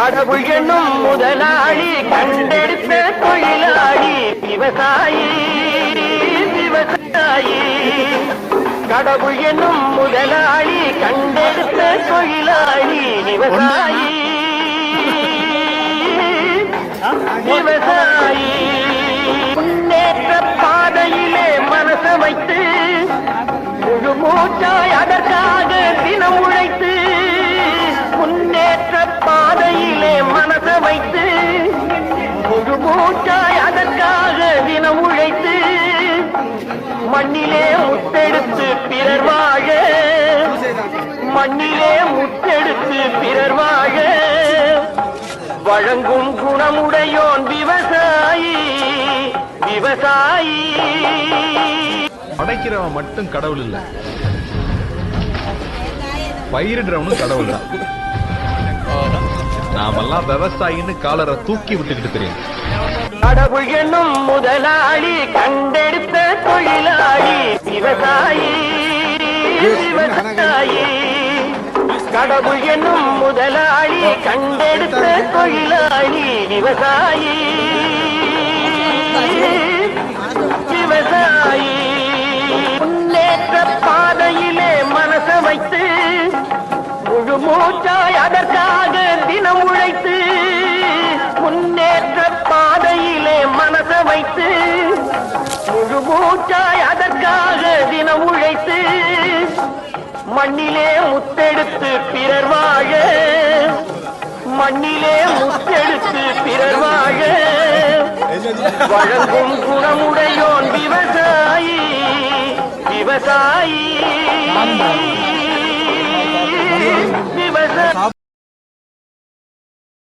கடவுள் என்னும் முதலாளி கண்டெடுத்த தொழிலாளி விவசாயி விவசாயி. கடவுள் என்னும் முதலாளி கண்டெடுத்த தொழிலாளி விவசாயி. விவசாயி. முன்னேற்ற பாதையிலே மனசமைத்து மண்ணிலே முத்தெடுத்து பிறர் வாழ. மண்ணிலே முத்தெடுத்து பிறர் வாழ. வழங்கும் குணமுடையோன் விவசாயி விவசாயி. படைக்கிறவன் மட்டும் கடவுள் இல்ல. பயிரிடுறவனும் கடவுள் தான். நாமெல்லாம் விவசாயின்னு காலரை தூக்கி விட்டுக்கிட்டு தெரியும். கடவுள் என்னும் முதலாளி கண்டெடுத்த தொழிலாளி விவசாயி விவசாயி கடவுள் என்னும் முதலாளி கண்டெடுத்த தொழிலாளி விவசாயி விவசாயி முன்னேற்ற பாதையிலே மனச வைத்து முழு மூச்சாய் அதற்காக தினம் உழைத்து வைத்து முழு மூச்சாய் அதற்காக தினம் உழைத்து மண்ணிலே முத்தெடுத்து பிறர் வாழ மண்ணிலே முத்தெடுத்து பிறர் வாழ. வழங்கும் குணமுடையோன் விவசாயி விவசாயி. விவசாயி